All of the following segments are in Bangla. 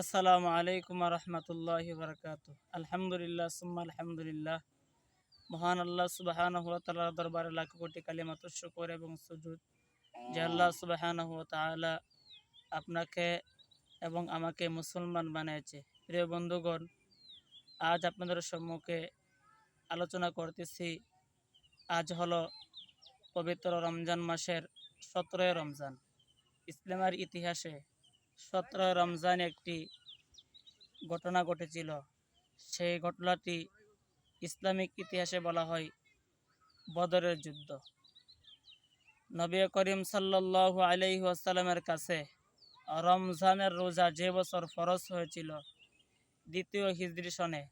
আসসালামু আলাইকুম রহমতুল্লাহ বরকাত আলহামদুলিল্লাহ, সুম্মা আলহামদুলিল্লাহ। মহান আল্লাহ সুবাহান হুয়া দরবারে লাখ কোটি কালিমাত শুকর এবং সুজুদ। যে আল্লাহ সুবাহান হুয়া তালা আপনাকে এবং আমাকে মুসলমান বানিয়েছে। প্রিয় বন্ধুগণ, আজ আপনাদের সম্মুখে আলোচনা করতেছি। আজ হলো পবিত্র রমজান মাসের সতেরোই রমজান। ইসলামের ইতিহাসে সতেরোই রমজান একটি ঘটনা ঘটেছিল। সেই ঘটনাটি ইসলামিক ইতিহাসে বলা হয় বদরের যুদ্ধ। নবী করিম আলাইহি ওয়াসাল্লামের কাছে রমজানের রোজা যে বছর ফরজ হয়েছিল, দ্বিতীয় হিজরি সনে,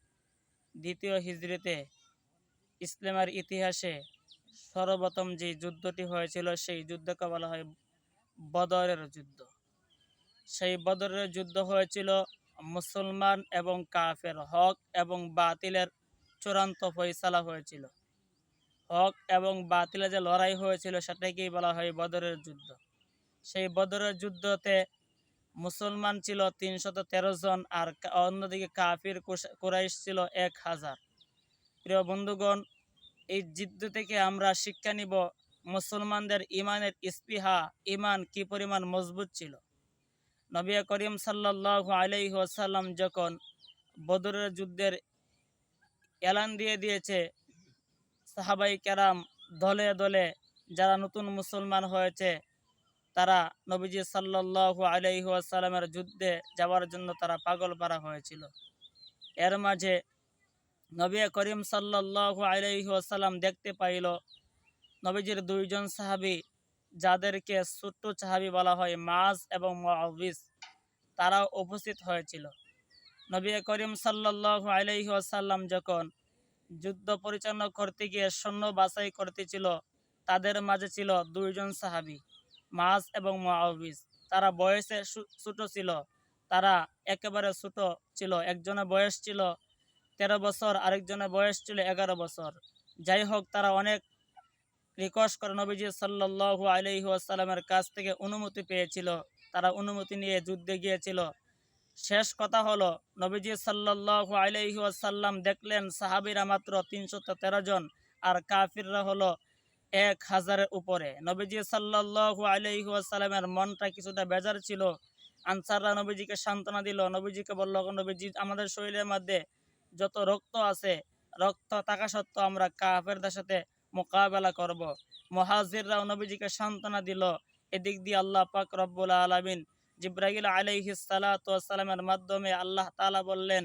দ্বিতীয় হিজরিতে ইসলামের ইতিহাসে সর্বপ্রথম যে যুদ্ধটি হয়েছিল, সেই যুদ্ধকে বলা হয় বদরের যুদ্ধ। সেই বদরের যুদ্ধ হয়েছিল মুসলমান এবং কাফের হক এবং বাতিলের চূড়ান্ত ফয়সালা হয়েছিল। হক এবং বাতিলের যে লড়াই হয়েছিল সেটাকেই বলা হয় বদরের যুদ্ধ। সেই বদরের যুদ্ধতে মুসলমান ছিল তিনশত তেরো জন আর অন্যদিকে কাফির কুরাইশ ছিল এক হাজার। প্রিয় বন্ধুগণ, এই যুদ্ধ থেকে আমরা শিক্ষা নিব মুসলমানদের ইমানের ইস্পিহা ইমান কি পরিমাণ মজবুত ছিল। নবী করিম সাল্লাল্লাহু আলাইহি ওয়াসাল্লাম যখন বদরের যুদ্ধের এলান দিয়ে দিয়েছে, সাহাবাই কেরাম দলে দলে যারা নতুন মুসলমান হয়েছে, তারা নবীজি সাল্লাল্লাহু আলাইহি ওয়াসাল্লামের যুদ্ধে যাওয়ার জন্য তারা পাগল পারা হয়েছিল। এর মাঝে নবী করিম সাল্লাল্লাহু আলাইহি ওয়াসাল্লাম দেখতে পাইল, নবীজির দুইজন সাহাবী যাদেরকে ছোট্ট সাহাবি বলা হয় মাজ এবং মুআউবিস তারাও উপস্থিত হয়েছিল। নবী করিম সাল্লাল্লাহু আলাইহি ওয়াসাল্লাম যখন যুদ্ধ পরিচালনা করতে গিয়ে সৈন্য বাছাই করতেছিল, তাদের মাঝে ছিল দুইজন সাহাবি, মাজ এবং মুআউবিস তারা বয়সে ছোট ছিল, তারা একেবারে ছোট ছিল, একজনের বয়স ছিল তেরো বছর, আরেকজনের বয়স ছিল এগারো বছর। যাই হোক, তারা অনেক রিকোয়েস্ট করে নবীজি সাল্লাল্লাহু আলাইহি ওয়াসাল্লামের কাছ থেকে অনুমতি পেয়েছিল। তারা অনুমতি নিয়ে যুদ্ধে গিয়েছিল। শেষ কথা হলো, নবীজি সাল্লাল্লাহু আলাইহি ওয়াসাল্লাম দেখলেন সাহাবীরা মাত্র তিনশত তেরো জন আর কাফিররা হলো এক হাজারের উপরে। নবীজি সাল্লাল্লাহু আলাইহি ওয়াসাল্লামের মনটা কিছুটা বেজার ছিল। আনসাররা নবীজিকে সান্ত্বনা দিল। নবীজিকে বলল নবীজি, আমাদের শরীরের মধ্যে যত রক্ত আছে, রক্ত থাকা সত্ত্বেও আমরা কাফেরদের সাথে মোকাবেলা করব। মহাজিররাও নবীজিকে সান্ত্বনা দিল। এদিক দিয়ে আল্লাহ পাক রব্বুল আলামিন জিব্রাহিল আলাইহিস সালাতু ওয়াসসালামের মাধ্যমে আল্লাহ তাআলা বললেন,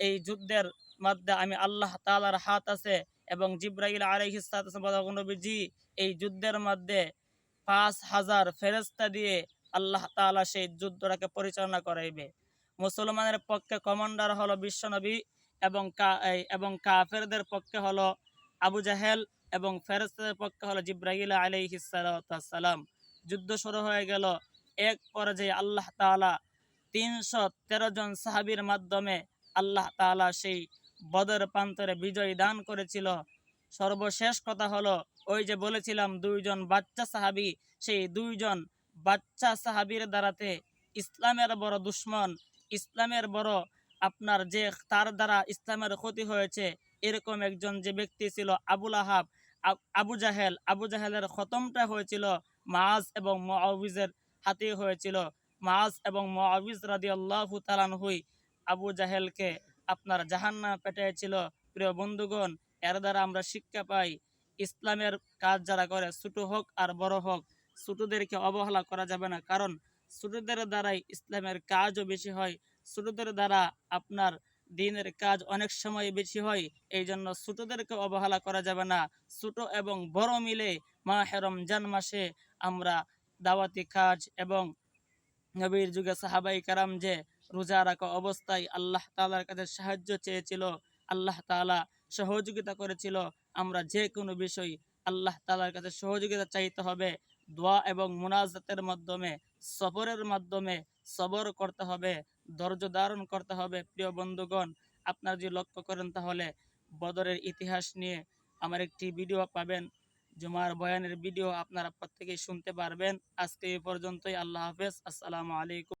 এই যুদ্ধের মধ্যে আমি আল্লাহ তাআলার হাত আছে এবং জিব্রাহিল সালাতু নবীজি এই যুদ্ধের মধ্যে পাঁচ হাজার ফেরেস্তা দিয়ে আল্লাহ তাআলা সেই যুদ্ধটাকে পরিচালনা করাইবে। মুসলমানের পক্ষে কমান্ডার হলো বিশ্বনবী এবং এবং কাফেরদের পক্ষে হলো আবু জাহেল এবং ফেরেস্তাদের পক্ষে হলো জিব্রাহিল আলাইহিসালাম যুদ্ধ শুরু হয়ে গেল। এক পর্যায়ে আল্লাহ তাআলা তিনশো তেরো জন সাহাবীর মাধ্যমে আল্লাহ তাআলা সেই বদর প্রান্তরে বিজয় দান করেছিল। সর্বশেষ কথা হলো, ওই যে বলেছিলাম, দুইজন বাচ্চা সাহাবী, সেই দুইজন বাচ্চা সাহাবীর দ্বারাতে ইসলামের বড় দুশ্মন, ইসলামের বড় আপনার যে, তার দ্বারা ইসলামের ক্ষতি হয়েছে, এরকম একজন যে ব্যক্তি ছিল আবুল আহাব আব- জাহেল, আবু জাহেলের খতমটা হয়েছিল মাজ এবং মুআউবিজের হাতে হয়েছিল। মাজ এবং মুআউবিজ রাদিয়াল্লাহু তাআলাহুই আবু জাহেলকে আপনার জাহান্নামে পেটেছিল প্রিয় বন্ধুগণ, এর দ্বারা আমরা শিক্ষা পাই, ইসলামের কাজ যারা করে, ছোট হোক আর বড় হোক, ছোটদেরকে অবহেলা করা যাবে না। কারণ ছোটদের দ্বারাই ইসলামের কাজও বেশি হয়, ছোটদের দ্বারা আপনার দিনের কাজ অনেক সময় বেশি হয় এই জন্য ছোটদেরকে অবহেলা করা যাবে না। ছোট এবং বড় মিলে মাহে রমজান মাসে আমরা দাওয়াতি কাজ এবং নবীর যুগে সাহাবাই কারাম যে রোজা রাখা অবস্থায় আল্লাহ তাআলার কাছে সাহায্য চেয়েছিল, আল্লাহ তাআলা সহযোগিতা করেছিল, আমরা যে কোনো বিষয় আল্লাহ তাআলার কাছে সহযোগিতা চাইতে হবে, দোয়া এবং মুনাজাতের মাধ্যমে সবরের মাধ্যমে সবর করতে হবে। ধৈর্য ধারণ করতে হবে। প্রিয় বন্ধুগণ, আপনারা যদি লক্ষ্য করেন তাহলে বদরের ইতিহাস নিয়ে আমার একটি ভিডিও পাবেন। জুমার বয়ানের ভিডিও আপনারা প্রত্যেকেই শুনতে পারবেন। আজকে এই পর্যন্তই। আল্লাহ হাফেজ। আসসালামু আলাইকুম।